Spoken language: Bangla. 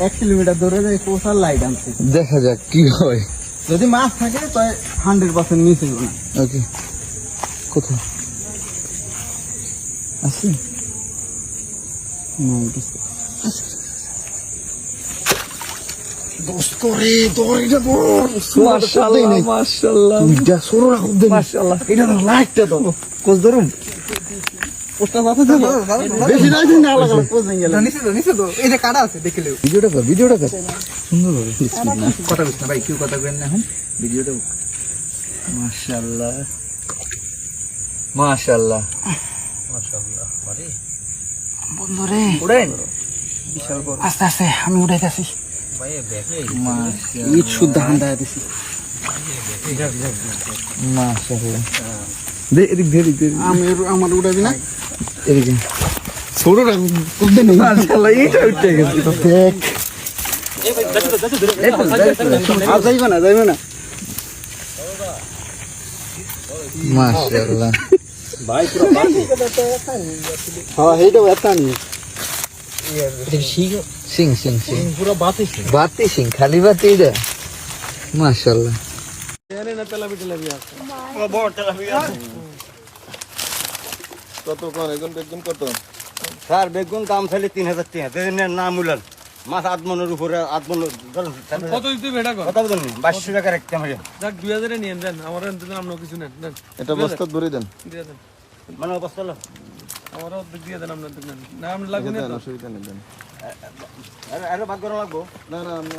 এক কিলোমিটার দূরে যাই পোষার লাইট আনছি দেখা যাক কি হয় যদি মাছ থাকে তাই হান্ড্রেড পার্সেন্ট মিস না ওকে কোথায় আছে দোস্ত রে দড়িটা দৌড় মাশাআল্লাহ মাশাআল্লাহ। যা সরো রাখো দে মাশাআল্লাহ। এটা তো লাইটটা তো কোচ ধরুন। পোস্টটা মাথা দেবো বেশি নাই না আলাদা আলাদা কোচ গেল। নিচে তো নিচে তো এই যে কাটা আছে দেখে লিও ভিডিওটা কর ভিডিওটা কর। সুন্দর হবে কথা বলছ না ভাই কেউ কথা বলেন না এখন। ভিডিওটা মাশাআল্লাহ। মাশাআল্লাহ। বন্ধু রে উড়েন। আস্তে আস্তে আমি মাশাআল্লাহ ইট শুদ্ধ হান্দায় দিছি। মাশাআল্লাহ দে এদিক দে এদিক দে আমি আমার উঠাবি না? এদিকে ছোটটা করতে নেই। মাশাআল্লাহ এইটা উঠে গেছে। তো দেখ আর না যাইবে না। মাশাআল্লাহ। হ্যাঁ এইটাও একটা নিয়ে সিং সিং সিং পুরো বাতি বাতি সিং খালি বাতি এটা। মাশাআল্লাহ। কত কোন একজন বেগুন কত? স্যার বেগুন দাম চাইলে তিন হাজার তিন হাজার না মূল্যান মাছ আট মনের উপরে আট মন কত দিতে বেটা কর? কথা বলেন বাইশশো টাকার একটা মারি যাক দুই হাজারে নিয়ে দেন। আমার এনতে আপনার কিছু নেন এটা বস্তা ধরে দেন। দেন। মানে অবস্থা হলো। আমার অর্ধেক দিয়ে দেন আপনার দেন না আমি লাগবে না? অসুবিধা নেই দেন আরে আরে বাদ করা লাগবো না না আমি